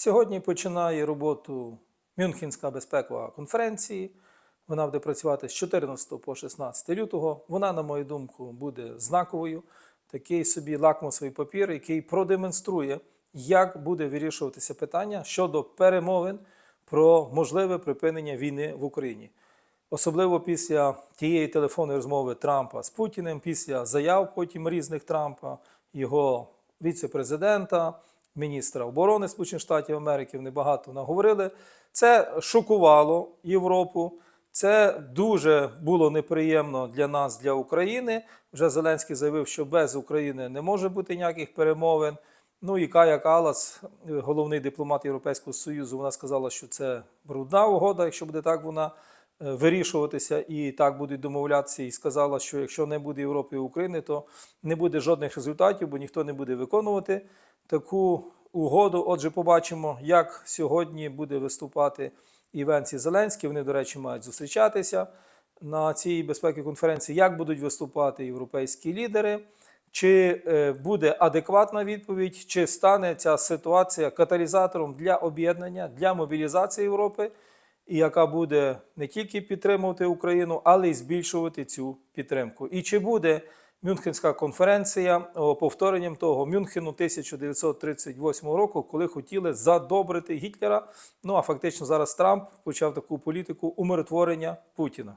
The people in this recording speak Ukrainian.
Сьогодні починає роботу Мюнхенська безпекова конференція. Вона буде працювати з 14 по 16 лютого. Вона, на мою думку, буде знаковою. Такий собі лакмусовий папір, який продемонструє, як буде вирішуватися питання щодо перемовин про можливе припинення війни в Україні. Особливо після тієї телефонної розмови Трампа з Путіним, після заяв потім різних Трампа, його віце-президента, міністра оборони Сполучених Штатів Америки. Вони багато наговорили. Це шокувало Європу. Це дуже було неприємно для нас, для України. Вже Зеленський заявив, що без України не може бути ніяких перемовин. Ну і Кая Калас, головний дипломат Європейського Союзу, вона сказала, що це брудна угода, якщо буде так вона вирішуватися і так будуть домовлятися. І сказала, що якщо не буде Європи і України, то не буде жодних результатів, бо ніхто не буде виконувати таку угоду. Отже, побачимо, як сьогодні буде виступати Івенці Зеленський. Вони, до речі, мають зустрічатися на цій безпековій конференції. Як будуть виступати європейські лідери? Чи е, буде адекватна відповідь, чи стане ця ситуація каталізатором для об'єднання, для мобілізації Європи, і яка буде не тільки підтримувати Україну, але й збільшувати цю підтримку? І чи буде Мюнхенська конференція повторенням того Мюнхену 1938 року, коли хотіли задобрити Гітлера? Ну а фактично зараз Трамп почав таку політику умиротворення Путіна.